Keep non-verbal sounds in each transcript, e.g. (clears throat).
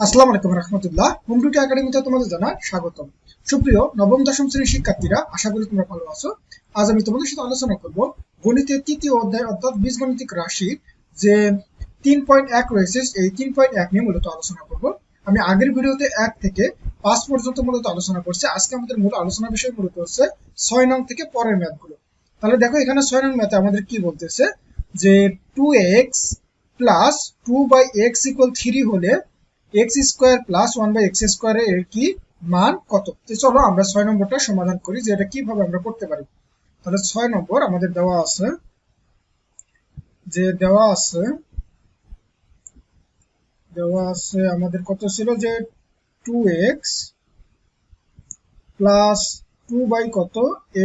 আসসালামু আলাইকুম রহমতুল্লাহ। Home duty একাডেমিতে তোমাদের জানাই স্বাগতম। সুপ্রিয় নবম, দশম শ্রেণির শিক্ষার্থীরা, আশা করি তোমরা ভালো আছো। আজ আমি তোমাদের সাথে আলোচনা করব গণিতের তৃতীয় অধ্যায় অর্থাৎ বীজগণিতিক রাশি যে তিন পয়েন্ট এক রয়েছে, এই তিন পয়েন্ট এক নিয়ে মূলত আলোচনা করব। আমি আগের ভিডিওতে এক থেকে পাঁচ পর্যন্ত মূলত আলোচনা করছি। আজকে আমাদের মূল আলোচনা বিষয় মূলত হচ্ছে ছয় নং থেকে পরের ম্যাথগুলো। তাহলে দেখো এখানে ছয় নং ম্যাথে আমাদের কি বলতেছে যে two x plus two by x equal three হলে x square plus one by x square এর কি মান কত? তো চলো আমরা ছয় নম্বরটা সমাধান করি যে এটা কীভাবে আমরা করতে পারি। তাহলে ছয় নম্বর আমাদের দেওয়া আছে, যে দেওয়া আছে দেওয়া আছে আমাদের কত ছিল যে two x plus two by কত?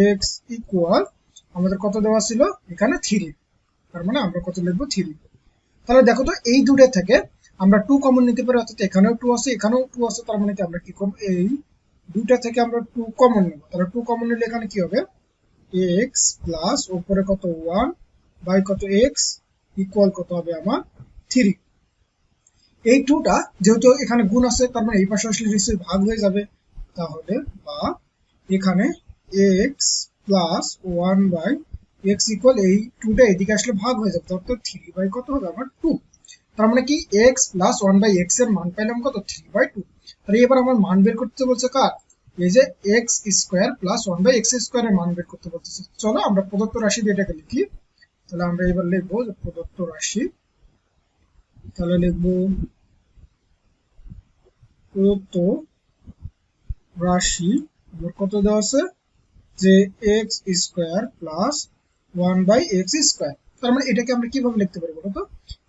এক্স ইকুয়াল আমাদের কত দেওয়া ছিল? এখানে থ্রি তার মানে আমরা কত লিখব থ্রি তাহলে দেখো তো এই দুটো থেকে আমরা টু কমন নিতে পারি, অর্থাৎ এখানেও টু আছে, এখানেও টু আছে, তার মানে কি আমরা কি করব, এই দুটা থেকে আমরা টু কমন নেব। তাহলে টু কমন নিলে এখানে কি হবে? এক্স প্লাস উপরে কত ওয়ান বাই কত এক্স ইকুয়াল কত হবে আমার থ্রি এই টুটা যেহেতু এখানে গুণ আছে, তার মানে এই পাশে আসলে নিশ্চয়ই ভাগ হয়ে যাবে। তাহলে বা এখানে x plus one by x equal এই টুটা এদিকে আসলে ভাগ হয়ে যাবে, অর্থাৎ থ্রি বাই কত হবে আমার টু তার মানে কি? এক্স প্লাস ওয়ান বাই এক্সের মান পাইলাম কত? থ্রি বাই টু তাহলে এবার আমার মান বের করতে বলছে কার? এই যে x square plus one by x square এর মান বের করতে বলতেছে। চলো আমরা প্রদত্ত রাশি দিয়ে এটাকে লিখি। তাহলে আমরা এবার লিখব যে প্রদত্ত রাশি। তাহলে লিখব প্রদত্ত রাশি আমার কত দেওয়া আছে? যে x square plus one by x square তার মানে এটাকে আমরা কীভাবে লিখতে পারি বলো তো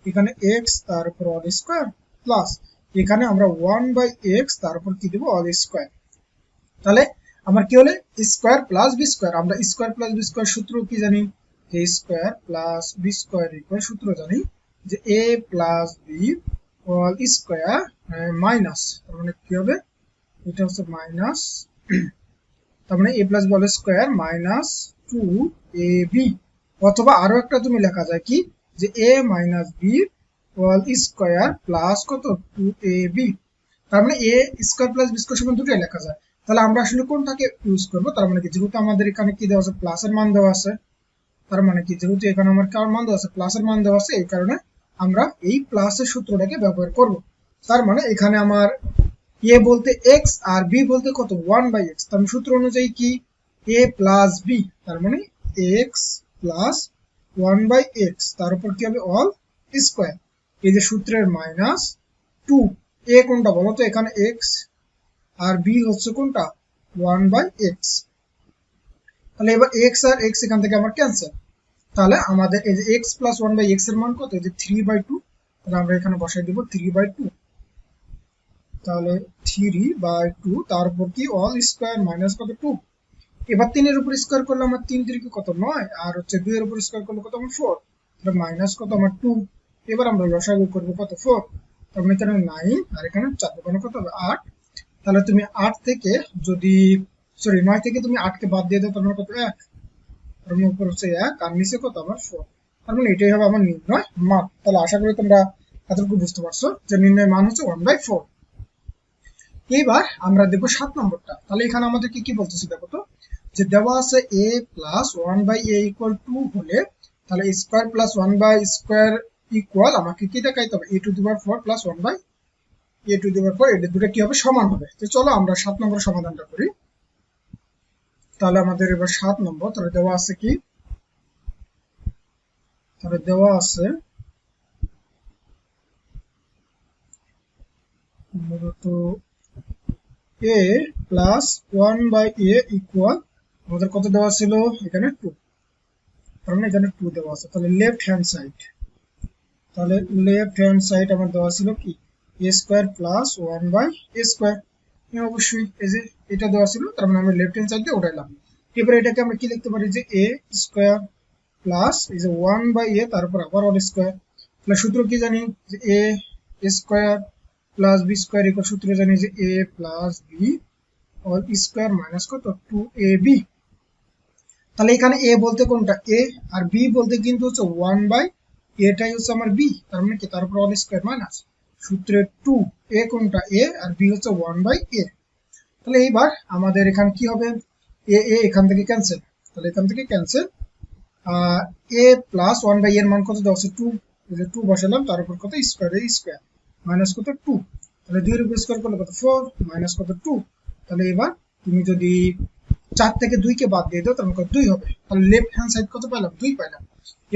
এখানে এক্স তারপর অল স্কোয়ার প্লাস এখানে আমরা ওয়ান বাই এক্স তার উপর কি দেবো? অল স্কোয়ার তাহলে আমার কি হলে? স্কোয়ার প্লাস বি স্কোয়ার আমরা স্কোয়ার প্লাস বি স্কোয়ার সূত্র কি জানি? A square plus B square equal সূত্র জানি যে A plus B all square minus তার মানে কি হবে? এটা হচ্ছে মাইনাস (clears throat) তার মানে A plus B all square minus two A B অথবা আরও একটা তুমি লেখা যায় কি? যে A minus B whole square plus কত? টু এ বি তার মানে A square plus B square সমান দুটোই লেখা যায়। তাহলে আমরা আসলে কোনটাকে ইউজ করব? তার মানে কি? যেহেতু আমাদের এখানে কি দেওয়া আছে? প্লাসের মান দেওয়া আছে। তার মানে কি? যেহেতু এখানে আমার কার মান দেওয়া আছে? প্লাসের মান দেওয়া আছে, এই কারণে আমরা এই প্লাসের সূত্রটাকে ব্যবহার করব। তার মানে এখানে আমার এ বলতে এক্স আর বি বলতে কত? ওয়ান বাই এক্স তার সূত্র অনুযায়ী কি? এ প্লাস বি তার মানে x plus one by x তার উপর কি হবে? All square. এই যে সূত্রের মাইনাস টু, এ কোনটা বলো তো? এখানে এক্স আর বি হচ্ছে কোনটা? One by x. তাহলে এবার এক্স আর এক্স এখান থেকে আমার ক্যান্সেল তাহলে আমাদের এই যে এক্স প্লাস ওয়ান বাই এক্সের মান কত? এই যে থ্রি বাই টু তাহলে আমরা এখানে বসাই দিব থ্রি বাই টু তাহলে থ্রি বাই টু তারপর কি? অল স্কোয়ার মাইনাস কত? টু এবার তিনের উপর স্কোয়ার করলে আমার তিন তিরিকে কত? নয়। আর হচ্ছে দুই এর উপর স্কোয়ার করলে কত? আমার ফোর তাহলে মাইনাস কত? আমার টু এবার আমরা লসাগু করব কত? ফোর তার মানে এখানে নাইন আর এখানে চার। দোকানে কত হবে? আট। তাহলে তুমি আট থেকে যদি সরি নয় থেকে তুমি আটকে বাদ দিয়ে দাও তোমার মানে কত? এক। তার মানে উপর হচ্ছে এক আর নিচে কত? আমার ফোর তার মানে এটাই হবে আমার নির্ণয় মান। তাহলে আশা করি তোমরা এতটুকু বুঝতে পারছ যে নির্ণয় মান হচ্ছে ওয়ান বাই ফোর এইবার আমরা দেখব সাত নম্বরটা। তাহলে এখানে আমাদেরকে কি বলতেছি দেখো তো? যে দেওয়া আছে A plus one by A equal two হলে তাহলে square plus one by square equal আমাকে কি দেখাইতে হবে? এ টু দিবার four plus one by A two দিবার ফোর এটা দুটো কি হবে? সমান হবে। তো চলো আমরা সাত নম্বর সমাধানটা করি। তাহলে আমাদের এবার সাত নম্বর, তাহলে দেওয়া আছে কি? তাহলে দেওয়া আছে মূলত A plus one by A equal আমাদের কত দেওয়া ছিল? এখানে টু তার মানে এখানে টু দেওয়া আছে। তাহলে লেফট হ্যান্ড সাইড তাহলে লেফট হ্যান্ড সাইড আমার দেওয়া ছিল কি? A square plus one by A square অবশ্যই, এই যে এটা দেওয়া ছিল, তার মানে আমরা লেফট হ্যান্ড সাইড দিয়ে উঠাইলাম। এবারে এটাকে আমরা কি লিখতে পারি? যে এ স্কোয়ার প্লাস এই যে ওয়ান বাই এ তারপর আবার অল স্কোয়ার তাহলে সূত্র কি জানি? যে A square plus B square equal সূত্র জানি যে A plus B all square minus কত? টু এ বি তাহলে এখানে এ বলতে কোনটা? এ আর বি বলতে কিন্তু হচ্ছে ওয়ান বাই এটাই হচ্ছে আমার বি তার মানে কি? তার উপর অল স্কোয়ার মাইনাস সূত্রে টু এ কোনটা? এ আর বি হচ্ছে ওয়ান বাই এ তাহলে এইবার আমাদের এখানে কি হবে? এ এ এখান থেকে ক্যান্সেল তাহলে এখান থেকে cancel A plus one by এর মান কত দেওয়া আছে টু টু বসালাম, তার উপর কত? স্কোয়ার এ স্কোয়ার মাইনাস কত টু তাহলে দুই উপর স্কোয়ার করলে কত ফোর মাইনাস কত টু তাহলে এবার তুমি যদি চার থেকে দুইকে বাদ দিয়ে দাও, তাহলে দুই হবে। তাহলে লেফট হ্যান্ড সাইড কত পেলাম দুই পেলাম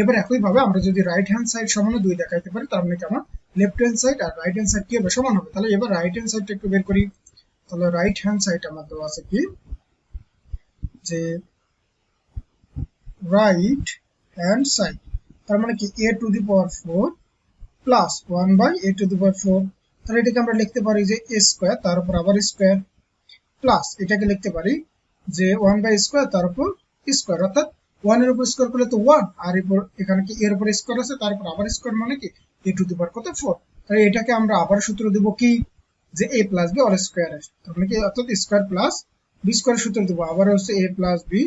এবার একই ভাবে আমরা যদি রাইট হ্যান্ড সাইড সমান দুই দেখাইতে পারি, তার মানে আমার লেফট হ্যান্ড সাইড আর রাইট হ্যান্ড সাইড কি হবে? সমান হবে। তাহলে এবার রাইট হ্যান্ড সাইডটা একটু বের করি। তাহলে রাইট হ্যান্ড সাইড আমার দেওয়া আছে কি? যে রাইট হ্যান্ড সাইড তার মানে কি? A to the power four plus one by A to the power four তাহলে এটাকে আমরা লিখতে পারি যে এ স্কোয়ার তার উপর আবার স্কোয়ার প্লাস এটাকে লিখতে পারি যে ওয়ান বাই স্কোয়ার তার উপর স্কোয়ার অর্থাৎ ওয়ানের উপর স্কোয়ার করলে তো ওয়ান আর এরপর এখানে কি এর উপর স্কোয়ার আছে, তার উপর আবার স্কোয়ার মানে কি? এ টু দি পাওয়ার কত? ফোর তাহলে এটাকে আমরা আবার সূত্র দেবো কি? যে A plus B all square আছে মানে কি? অর্থাৎ স্কোয়ার প্লাস বি স্কোয়ার সূত্র দেবো। আবার হচ্ছে A plus B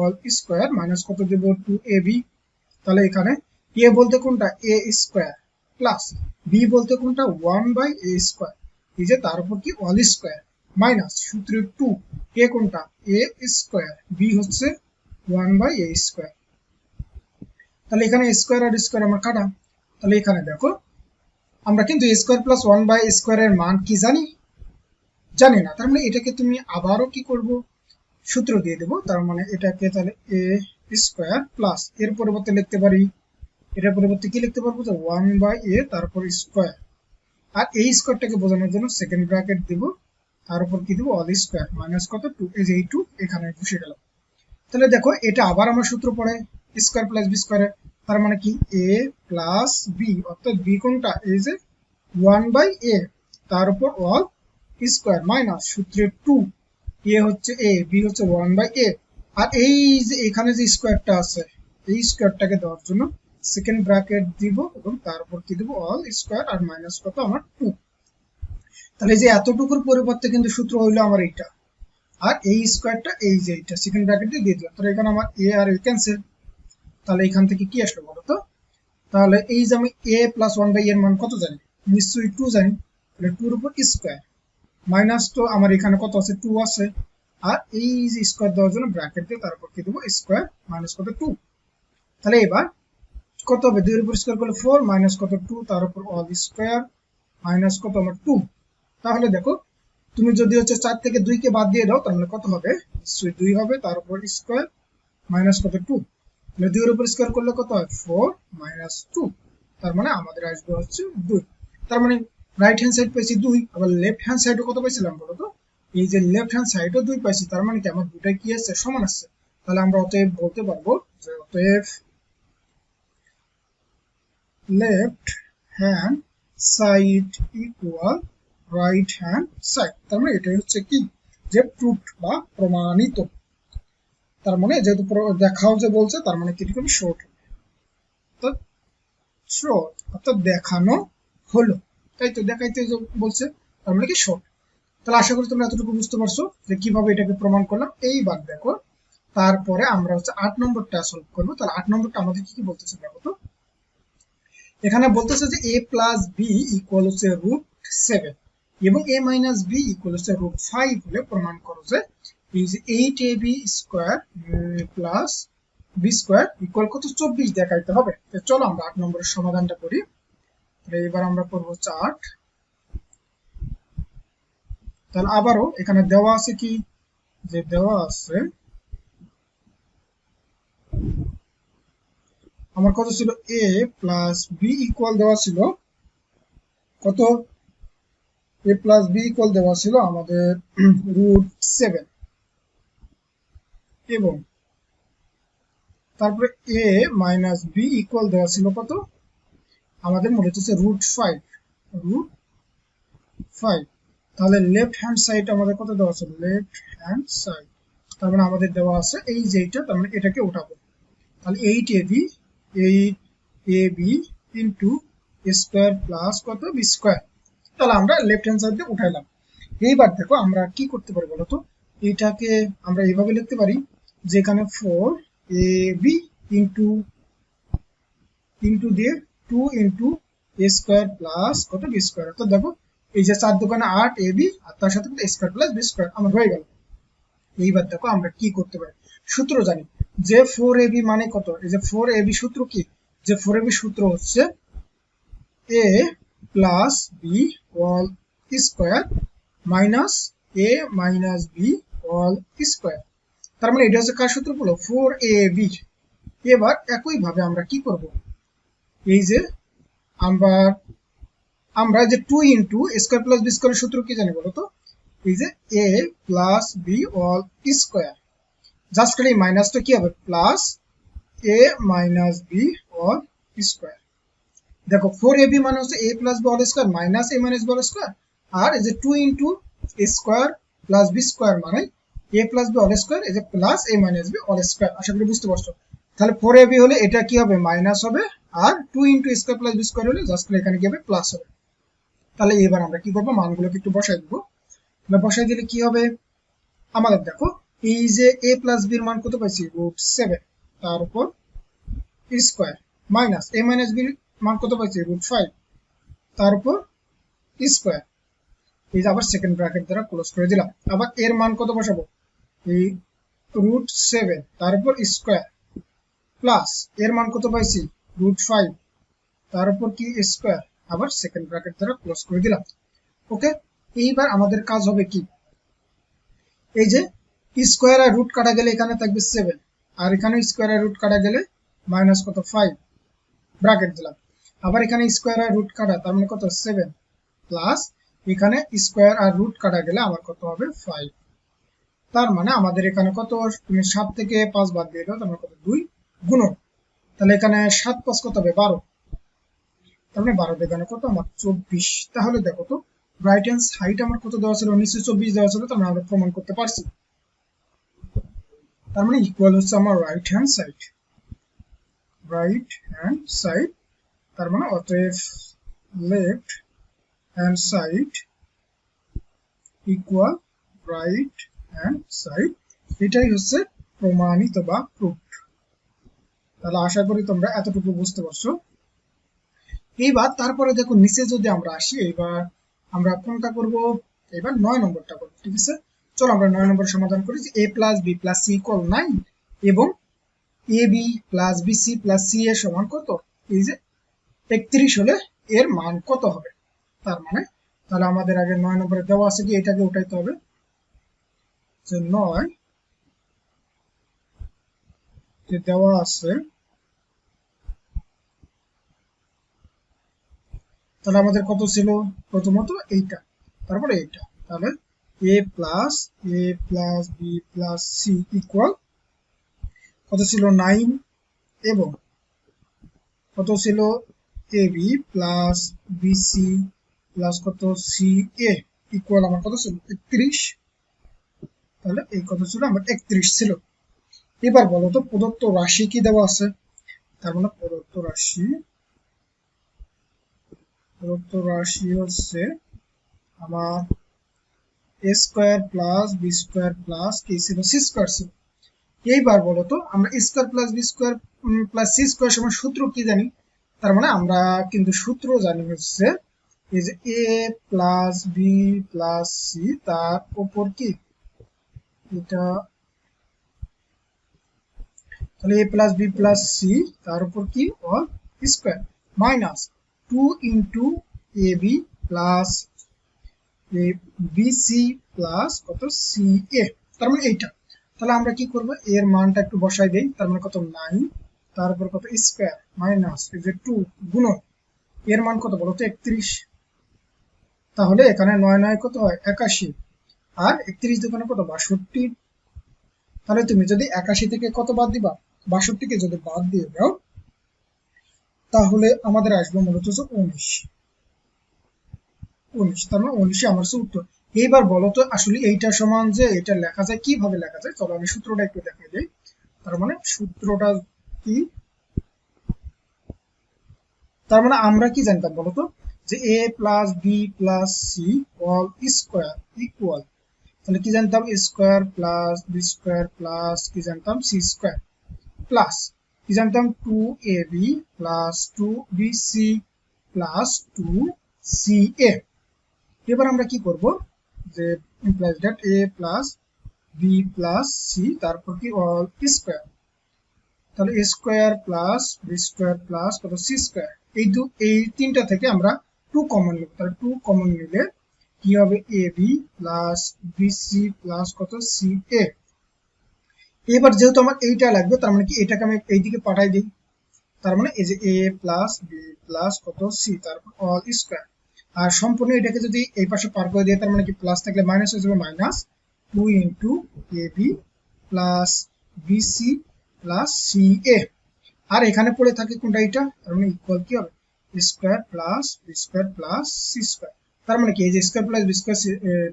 all square minus কত দেবো? টু এ বি তাহলে এখানে এ বলতে কোনটা? এ স্কোয়ার প্লাস বি বলতে কোনটা ওয়ান বাই এ স্কোয়ার এই যে তার উপর কি অল স্কোয়ার মাইনাস সূত্রে টু এ কোনটা? এ স্কোয়ার বি হচ্ছে ওয়ান বাই এ স্কোয়ার তাহলে এখানে স্কোয়ার আর স্কোয়ার আমার কাটা। তাহলে এখানে দেখো, আমরা কিন্তু স্কোয়ার প্লাস ওয়ান বাই স্কোয়ারের মান কি জানি? জানি না। তার মানে এটাকে তুমি আবারও কি করব? সূত্র দিয়ে দেবো। তার মানে এটাকে তাহলে এ স্কোয়ার প্লাস এর পরিবর্তে লিখতে পারি এটার পরিবর্তে কি লিখতে পারব? যে ওয়ান বাই এ তারপর স্কোয়ার আর এই স্কোয়ারটাকে বোঝানোর জন্য সেকেন্ড ব্র্যাকেট দিব, তার উপর কি দেবো? অল স্কোয়ার মাইনাস কত? টু যে এই টু এখানে বসে গেল। তাহলে দেখো, এটা আবার আমার সূত্র পড়ে স্কোয়ার প্লাস বি স্কোয়ারে তার মানে কি? এ প্লাস বি অর্থাৎ বি কোনটা? এই যে ওয়ান বাই এ তার উপর অল স্কোয়ার মাইনাস সূত্রে টু এ হচ্ছে এ বি হচ্ছে ওয়ান বাই এ আর এই যে এখানে যে স্কোয়ারটা আছে, এই স্কোয়ারটাকে দেওয়ার জন্য সেকেন্ড ব্র্যাকেট দিব এবং তারপর কি দিব? অল স্কোয়ার আর মাইনাস কত? আমার টু তাহলে যে এতটুকুর পরিবর্তে কিন্তু সূত্র হইল আমার এইটা। আর এই স্কোয়ারটা এই যে এইটা সেকেন্ড ব্র্যাকেটে দিয়ে দিলাম। তাহলে এখানে আমার এ আর এ ক্যান্সেল তাহলে এখান থেকে কি আসলো বলো তো? তাহলে এই যে আমি এ প্লাস ওয়ান বাই এর মান কত জানি? নিশ্চয়ই টু জানি। তাহলে টুর উপর স্কোয়ার মাইনাস তো আমার এখানে কত আছে? টু আছে। আর এই যে স্কোয়ার দেওয়ার জন্য ব্র্যাকেট দিয়ে তারপর কি দেবো? স্কোয়ার মাইনাস কত? টু তাহলে এবার কত হবে? দুইয়ের উপর করলে ফোর মাইনাস কত টু তার উপর অল স্কোয়ার মাইনাস কত আমার টু তাহলে দেখো, তুমি যদি হচ্ছে চার থেকে দুইকে বাদ দিয়ে দাও, তাহলে কত হবে? নিশ্চয়ই দুই হবে, তার উপর স্কোয়ার মাইনাস কত টু তাহলে দুইয়ের উপর করলে কত হয়? ফোর মাইনাস টু তার মানে আমাদের আসবে হচ্ছে দুই। তার মানে রাইট হ্যান্ড সাইড পেয়েছি দুই, আবার লেফট হ্যান্ড সাইডও কত পাইছিলাম বলো তো? এই যে লেফট হ্যান্ড সাইডও দুই পাইছি, তার মানে কি? আমার দুটাই কি আছে? সমান আছে। তাহলে আমরা অতএব বলতে পারব যে অতএব left hand side equal right hand side তার মানে এটাই হচ্ছে কি? যে প্রুফ বা প্রমাণিত। তার মানে যেহেতু দেখাও যে বলছে, তার মানে কীরকম? শর্ট তো শর্ট অর্থাৎ দেখানো হলো। তাই তো দেখাইতে বলছে, তার মানে কি শর্ট তাহলে আশা করি তোমরা এতটুকু বুঝতে পারছ যে কীভাবে এটাকে প্রমাণ করলাম। এইবার দেখো, তারপরে আমরা হচ্ছে আট নম্বরটা সলভ করব। তাহলে আট নম্বরটা আমাদের কি কি বলতেছে দেখো তো? এখানে বলতেছে যে এ প্লাস বি ইকুয়াল হচ্ছে রুট সেভেন এবং এ মাইনাস বি ইকুয়াল হচ্ছে রুট ফাইভ হলে প্রমাণ করো যে eight A B square plus B square equal কত? চব্বিশ দেখাইতে হবে। চলো আমরা আট নম্বরের সমাধানটা করি। এবার আমরা করব হচ্ছে আট। তাহলে আবারও এখানে দেওয়া আছে কি? যে দেওয়া আছে আমার কত ছিল এ প্লাস বি ইকুয়াল দেওয়া ছিল। কত? এ প্লাস বি ইকুয়াল দেওয়া ছিল আমাদের রুট সেভেন এবং তারপরে এ মাইনাস বি ইকুয়াল দেওয়া ছিল কত? আমাদের মূলত হচ্ছে রুট ফাইভ রুট ফাইভ তাহলে লেফট হ্যান্ড সাইড আমাদের কত দেওয়া আছে? লেফট হ্যান্ড সাইড তার মানে আমাদের দেওয়া আছে এই যে এইটা, তার মানে এটাকে উঠাবো তাহলে eight A B eight A B into square plus কত? বি স্কোয়ার তাহলে আমরা লেফট হ্যান্ড সাইড দিয়ে উঠাইলাম। এইবার দেখো আমরা কি করতে পারি বলতো এটাকে আমরা এইভাবে লিখতে পারি, যেখানে four A B into into দিয়ে two into A square plus কত? বি স্কোয়ার অর্থাৎ দেখো, এই যে চার দোকানে আট এ বি আর তার সাথে স্কোয়ার প্লাস বি স্কোয়ার আমার হয়ে গেল। এইবার দেখো আমরা কি করতে পারি। সূত্র জানি। যে ফোর এ বি মানে কত? এই যে ফোর এ বি সূত্র কি? যে ফোর এ বি সূত্র হচ্ছে A plus B all square minus A minus B all square তার মানে এটা হচ্ছে কার সূত্র বলো? ফোর এ বি এবার একই ভাবে আমরা কি করব? এই যে আমরা আমরা যে two into square plus B স্কোয়ারের সূত্র কি জানি বলো তো? এই যে A plus B all square just খালি মাইনাসটা কি হবে? Plus A minus B all square দেখো ফোর এ বি মানে হচ্ছে A plus B all square minus A minus B all square আর এই যে two into A square plus B square মানে A plus B all square এই যে plus A minus B all square আশা করি বুঝতে পারছ। তাহলে ফোর এ বি হলে এটা কি হবে? মাইনাস হবে, আর two into square plus B square হলে জাস্ট এখানে কি হবে? প্লাস হবে। তাহলে এবার আমরা কি করব? মানগুলোকে একটু বসাই দেবো। বসাই দিলে কি হবে? আমাদের দেখো এই যে এ প্লাস বির মান কত পাইছি? রুট সেভেন তার উপর স্কোয়ার মাইনাস এ মাইনাস বির মান কত পাইছি? রুট ফাইভ তার উপর স্কোয়ার এই যে আবার সেকেন্ড ব্র্যাকেট দ্বারা ক্লোজ করে দিলাম। আবার এর মান কত বসাবো? এই রুট সেভেন তার উপর স্কোয়ার প্লাস এর মান কত পাইছি? রুট ফাইভ তার উপর কি স্কোয়ার আবার সেকেন্ড ব্র্যাকেট দ্বারা ক্লোজ করে দিলাম। ওকে এইবার আমাদের কাজ হবে কি? এই যে স্কোয়ার রুট কাটা গেলে এখানে থাকবে সেভেন আর এখানে স্কোয়ার রুট কাটা গেলে মাইনাস কত? ফাইভ ব্র্যাকেট দিলাম। আবার এখানে স্কোয়ার রুট কাটা, তার মানে কত? সেভেন প্লাস এখানে স্কোয়ার আর রুট কাটা গেলে আমার কত হবে? ফাইভ তার মানে আমাদের এখানে কত? তুমি সাত থেকে পাঁচ বাদ দিয়ে দাও, তার মানে কত? দুই গুণ তাহলে এখানে সাত পাঁচ কত হবে? বারো। তার মানে বারো এখানে কত? আমার চব্বিশ। তাহলে দেখো তো রাইট হ্যান্ড হাইট আমার কত দেওয়া ছিল? নিশ্চয়ই চব্বিশ দেওয়া ছিল, তার মানে আমরা প্রমাণ করতে পারছি। তার মানে ইকুয়াল হচ্ছে আমার right hand side right hand side তার মানে অতএব left hand side equal right hand side এটাই হচ্ছে প্রমাণিত বা প্রুফ তাহলে আশা করি তোমরা এতটুকু বুঝতে পারছ। এইবার তারপরে দেখো, নিচে যদি আমরা আসি, এবার আমরা কোনটা করব? এবার নয় নম্বরটা করব, ঠিক আছে? চলো আমরা নয় নম্বর সমাধান করি যে a plus b plus c equal nine এবং a b plus b c plus c এর সমান কত? এই যে একত্রিশ হলে এর মান কত হবে? তার মানে তাহলে আমাদের আগে নয় নম্বরে দেওয়া আছে কি এটাকে উঠাইতে হবে। যে নয় যে দেওয়া আছে। তাহলে আমাদের কত ছিল? প্রথমত এইটা, তারপরে এইটা। তাহলে a plus a plus b plus c equal কত ছিল নাইন এবং কত ছিল a b plus b c plus কত সি এ ইকুয়াল আমার কত ছিল? একত্রিশ। তাহলে এই কত ছিল? আমার একত্রিশ ছিল। এবার বলো তো, প্রদত্ত রাশি কি দেওয়া আছে? তার মানে প্রদত্ত রাশি প্রদত্ত রাশি হচ্ছে আমার square plus b square plus কি সি স্কোয়ার ছিল এইবার বলো আমরা square plus b square plus c square সূত্র কি জানি? তার মানে আমরা কিন্তু সূত্র জানি হচ্ছে এই যে a plus b plus c তার উপর কি? এটা তাহলে a plus b plus c তার উপর কি? All square minus two into a b plus a b c plus কত সি এ তার মানে এইটা। তাহলে আমরা কি করব? এর মানটা একটু বসাই দেই, তার মানে কত নাইন তারপর কত মাইনাস টু গুণ এর মান কত বলো তো? একত্রিশ। তাহলে এখানে নয় নয় কত হয়? একাশি। আর একত্রিশ দোকানে কত? বাষট্টি। তাহলে তুমি যদি একাশি থেকে কত বাদ দিবা? বাষট্টিকে যদি বাদ দিয়ে দাও, তাহলে আমাদের আসবে মূলত উনিশ। উনিশ তার মানে উনিশে আমার হচ্ছে উত্তর। এইবার বলো তো, আসলে এইটা সমান যে এটা লেখা যায়, কীভাবে লেখা যায়? চলো আমি সূত্রটা একটু দেখাই দিই। তার মানে সূত্রটা কি? তার মানে আমরা কি জানতাম বলতো যে a plus b plus c all square equal তাহলে কি জানতাম? Square plus b square plus কি জানতাম? সি স্কোয়ার প্লাস কি জানতাম? Two a b plus two b c plus two c a এবার আমরা কি করব? যে implies that a plus b plus c তারপর কি অল স্কোয়ার তাহলে a square plus b square plus কত সি স্কোয়ার এই দু, এই তিনটা থেকে আমরা টু কমন নেব। তাহলে টু কমন নিলে কি হবে? A b plus b c plus কত? সি এ এবার যেহেতু আমার এইটা লাগবে, তার মানে কি? এটাকে আমি এইদিকে পাঠাই দিই। তার মানে এই যে এ প্লাস বি প্লাস কত? সি তারপর অল স্কোয়ার আর সম্পূর্ণ এটাকে যদি এই পাশে পার করে দিয়ে, তার মানে কি প্লাস থাকলে মাইনাস হয়ে যাবে minus two into a b plus b c plus c a আর এখানে পড়ে থাকে কোনটা এটা তার মানে ইকুয়াল কি হবে? Square plus b square plus c square তার মানে কি, এই যে square plus b square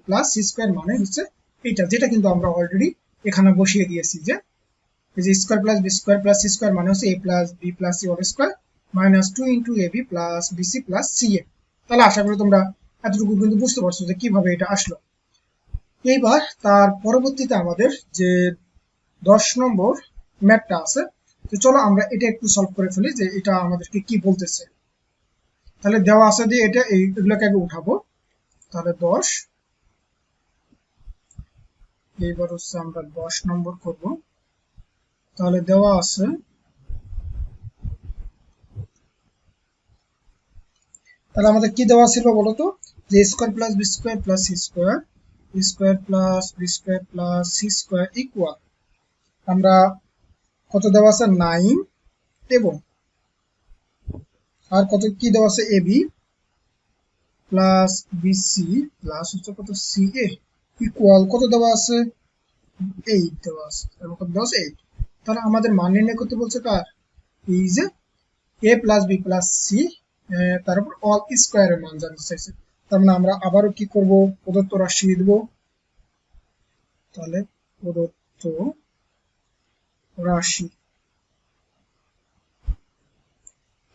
plus c square মানে হচ্ছে এইটা, যেটা কিন্তু আমরা অলরেডি এখানে বসিয়ে দিয়েছি যে, এই যে square plus b square plus c square মানে হচ্ছে a plus b plus c whole square minus two into a b plus b c plus c a তাহলে আশা করি তোমরা এতটুকু কিন্তু বুঝতে পারছ যে কীভাবে এটা আসলো। এইবার তার পরবর্তীতে আমাদের যে দশ নম্বর ম্যাপটা আছে, তো চলো আমরা এটা একটু সলভ করে ফেলি যে এটা আমাদেরকে কি বলতেছে। তাহলে দেওয়া আছে দিয়ে এটা এইগুলোকে আগে উঠাবো। তাহলে দশ, এইবার হচ্ছে আমরা দশ নম্বর করব। তাহলে দেওয়া আছে তাহলে আমাদের কি দেওয়া ছিল বলো তো যে square plus b square plus c square square plus b square plus c square equal আমরা কত দেওয়া আছে? নাইন এবং আর কত কি দেওয়া আছে? A b plus b c plus হচ্ছে কত? সি এ ইকুয়াল কত দেওয়া আছে? এইট দেওয়া আছে। এবং কত দেওয়া আছে? এইট তাহলে আমাদের মান নির্ণয় করতে বলছে এই যে a plus b plus c তারপর অল স্কোয়ারের মান জানতে চাইছে। তার মানে আমরা আবারও কি করব? প্রদত্ত রাশি দেব। তাহলে প্রদত্ত রাশি।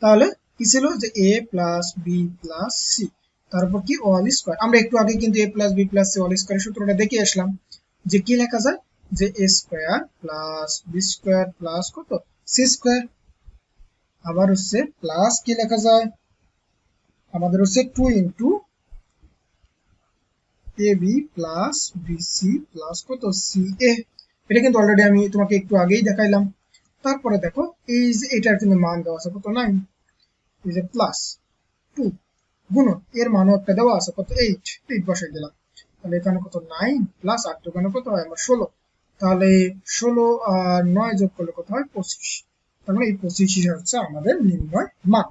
তাহলে কি ছিল যে a plus b plus c তারপর কি অল স্কোয়ার আমরা একটু আগে কিন্তু a plus b plus c all স্কোয়ারের সূত্রটা দেখে আসলাম। যে কি লেখা যায়? যে a square plus b square plus কত? সি স্কোয়ার আবার হচ্ছে প্লাস কি লেখা যায়? আমাদের হচ্ছে two into a b plus b c plus কত? সি এ এটা কিন্তু অলরেডি আমি তোমাকে একটু আগেই দেখাইলাম। তারপরে দেখো, এই যে এটার কিন্তু মান দেওয়া আছে কত? নাইন এই যে প্লাস টু গুণ এর মানও একটা দেওয়া আছে কত? এইট এইট বসে দিলাম। তাহলে এখানে কত? নাইন প্লাস আট দোকানে কত হয়? আমার ষোলো। তাহলে ষোলো আর নয় যোগ করলে কত হয়? পঁচিশ। তার মানে এই পঁচিশ হচ্ছে আমাদের নির্ণয় মান।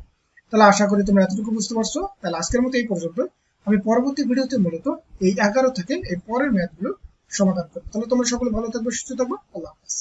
তাহলে আশা করি তোমরা এতটুকু বুঝতে পারছ। তাহলে আজকের মতো এই পর্যন্ত। আমি পরবর্তী ভিডিওতে মূলত এই এগারো থেকে এই পরের ম্যাথগুলো সমাধান করব। তাহলে তোমরা সকলে ভালো থাকবে, সুস্থ থাকব। আল্লাহ হাফিজ।